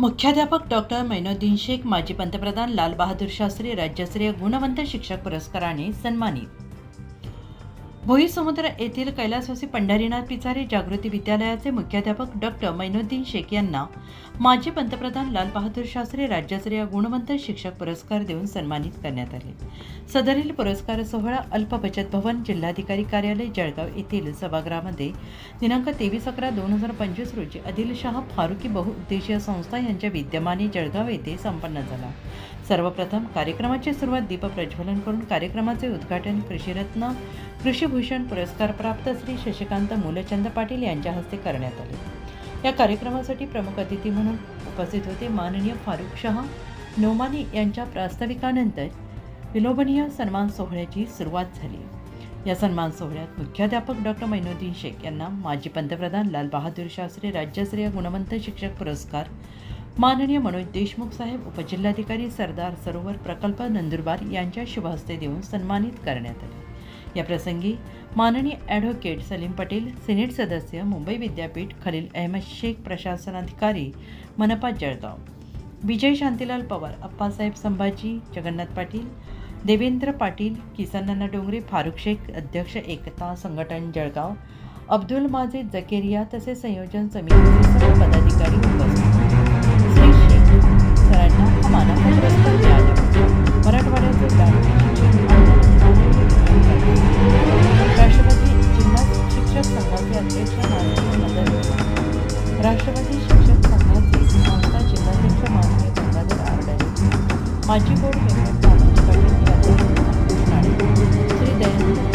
मुख्याध्यापक डॉक्टर मैनुद्दीन शेख माजी पंतप्रधान लाल बहादूर शास्त्री राज्यस्तरीय गुणवंत शिक्षक पुरस्काराने सन्मानित भोई समुद्र येथील कैलासवासी पंढरीनाथ पिचारे जागृती विद्यालयाचे मुख्याध्यापक डॉक्टर मैनुद्दीन शेख यांना माजी पंतप्रधान लाल बहादूर शास्त्री राज्यस्तरीय गुणवंत शिक्षक पुरस्कार देऊन सन्मानित करण्यात आले. सदरील पुरस्कार सोहळा अल्प बचत भवन जिल्हाधिकारी कार्यालय जळगाव येथील सभागृहामध्ये दिनांक तेवीस अकरा दोन हजार पंचवीस रोजी आदिलशाह फारुकी बहुउद्देशीय संस्था यांच्या विद्यमाने जळगाव येथे संपन्न झाला. सर्वप्रथम कार्यक्रमाची सुरुवात दीप प्रज्वलन करून कार्यक्रमाचे उद्घाटन कृषीरत्न कृषीभूषण पुरस्कार प्राप्त श्री शशिकांत मूलचंद पाटील यांच्या हस्ते करण्यात आले. या कार्यक्रमासाठी प्रमुख अतिथी म्हणून उपस्थित होते माननीय फारुख शहा नोमानी यांच्या प्रास्ताविकानंतर विलोभनीय सन्मान सोहळ्याची सुरुवात झाली. या सन्मान सोहळ्यात मुख्याध्यापक डॉक्टर मैनुद्दीन शेख यांना माजी पंतप्रधान लाल बहादूर शास्त्री राज्यस्तरीय गुणवंत शिक्षक पुरस्कार माननीय मनोज देशमुख साहेब उपजिल्हाधिकारी सरदार सरोवर प्रकल्प नंदुरबार यांच्या शुभहस्ते देऊन सन्मानित करण्यात आले. या प्रसंगी माननीय ॲडव्होकेट सलीम पटेल सिनेट सदस्य मुंबई विद्यापीठ खलील अहमद शेख प्रशासनाधिकारी मनपा जळगाव. विजय शांतीलाल पवार अप्पासाहेब संभाजी जगन्नाथ पाटील देवेंद्र पाटील किसनन्ना डोंगरे फारुख शेख अध्यक्ष एकता संघटन जळगाव अब्दुल माजिद जकेरिया तसेच संयोजन समितीचे सर्व पदाधिकारी उपस्थित माझी गोड श्री दयानंद